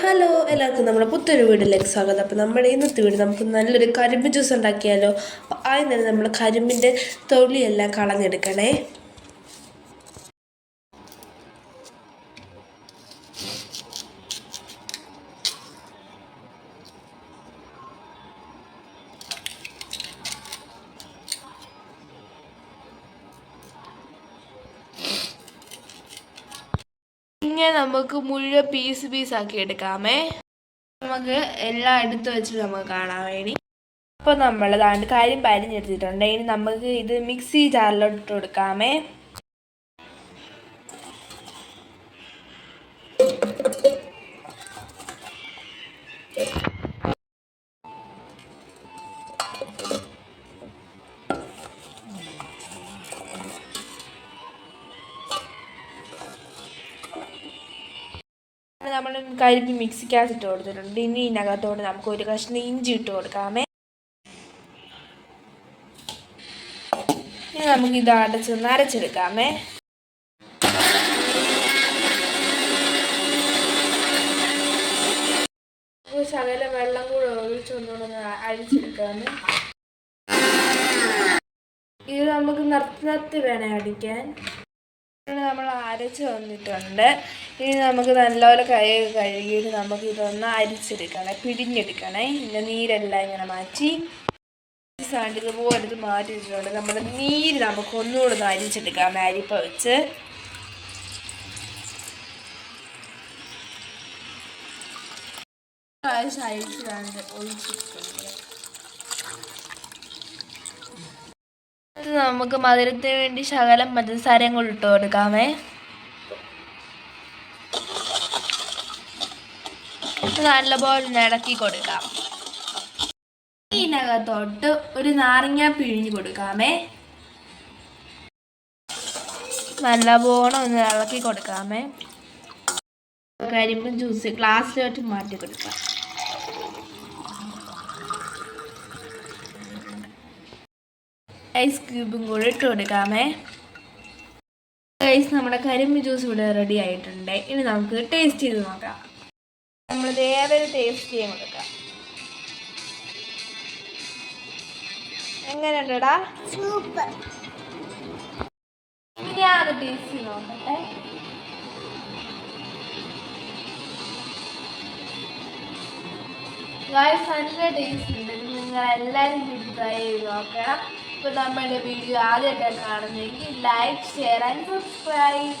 Hello എല്ലാവർക്കും നമ്മുടെ പുത്തൊരു വീടിലേക്ക് സ്വാഗതം. അപ്പോൾ നമ്മുടെ ഇന്നത്തെ വീട് നമുക്ക് നല്ലൊരു കരിമ്പ് ജ്യൂസ് ഉണ്ടാക്കിയാലോ? അപ്പോൾ ആദ്യം തന്നെ നമ്മൾ കരിമ്പിന്റെ തൊഴിലെല്ലാം കളഞ്ഞെടുക്കണേ. ഇങ്ങനെ നമുക്ക് മുഴുവൻ പീസ് ആക്കി എടുക്കാമേ. നമുക്ക് എല്ലാം എടുത്തു വെച്ചിട്ട് നമുക്ക് കാണാൻ വേണ്ടി അപ്പോൾ നമ്മൾ ദാണ്ട് കാര്യം പരിഞ്ഞെടുത്തിട്ടുണ്ട് ഇനി നമുക്ക് ഇത് മിക്സി ജാറിലോട്ട് കൊടുക്കാമേ. നമ്മൾ കരിമ്പ് മിക്സിക്കകത്ത് ഇട്ട് കൊടുത്തിട്ടുണ്ട്. ഇനി ഇതിനകത്തോട്ട് നമുക്ക് ഒരു കഷ്ണം ഇഞ്ചി ഇട്ട് കൊടുക്കാമേ. ഇനി നമുക്ക് ഇത് അടച്ച് നരച്ചെടുക്കാമേ ശകലം വെള്ളം കൂടെ ഒഴിച്ചൊന്നുകൂടെ അഴിച്ചെടുക്കാമേ ഇത് നമുക്ക് നിർത്തി നിർത്തി വേണേ അടിക്കാൻ. നമ്മൾ അരച്ച് വന്നിട്ടുണ്ട്. ഇനി നമുക്ക് നല്ലപോലെ കൈ കഴുകിയിട്ട് നമുക്ക് ഇതൊന്ന് അരിച്ചെടുക്കണേ പിഴിഞ്ഞെടുക്കണേ. ഇതിന്റെ നീരെല്ലാം ഇങ്ങനെ മാറ്റി സാണ്ട് ഇതുപോലെ ഇത് മാറ്റി വെച്ചിട്ടുണ്ട്. നമ്മുടെ നീര് നമുക്ക് ഒന്നുകൂടെ ഒന്ന് അരിച്ചെടുക്കാം അരിപ്പ വെച്ച്. അരിച്ചിട്ടുണ്ട് ഒഴിച്ചിട്ടുണ്ട്. നമുക്ക് മധുരത്തിന് വേണ്ടി ശകലം പഞ്ചസാരയും കൂടി ഇട്ട് കൊടുക്കാമേ. നല്ലപോലെ ഇളക്കി കൊടുക്കാം. ഇതിനകത്തോട്ട് ഒരു നാരങ്ങ പിഴിഞ്ഞ് കൊടുക്കാമേ. നല്ലപോലെ ഒന്ന് ഇളക്കി കൊടുക്കാമേ. കരിമ്പും ജ്യൂസ് ഗ്ലാസ്സിലോട്ട് മാറ്റി കൊടുക്കാം. ഐസ് ക്യൂബും കൂടി ഇട്ട് കൊടുക്കാമേ. ഐസ് നമ്മുടെ കരിമ്പ് ജ്യൂസ് ഇവിടെ റെഡി ആയിട്ടുണ്ട്. ഇനി നമുക്ക് ടേസ്റ്റ് ചെയ്ത് നോക്കാം. നമ്മൾ ഇതേവരെ ടേസ്റ്റ് ചെയ്യാൻ കൊടുക്കാം. എങ്ങനെയുണ്ടടാ? സൂപ്പർ ഞാൻ ടേസ്റ്റ് ചെയ്ത് നോക്കട്ടെ. ഗായ്സ് നല്ല ടേസ്റ്റ് ഉണ്ട്. ഇത് നിങ്ങൾ എല്ലാവരും വീട്ടിൽ ട്രൈ ചെയ്ത് നോക്കണം. ഇപ്പോൾ നമ്മുടെ വീഡിയോ ആദ്യമായിട്ടാണ് കാണുന്നതെങ്കിൽ ലൈക്ക് ഷെയർ ആൻഡ് സബ്സ്ക്രൈബ്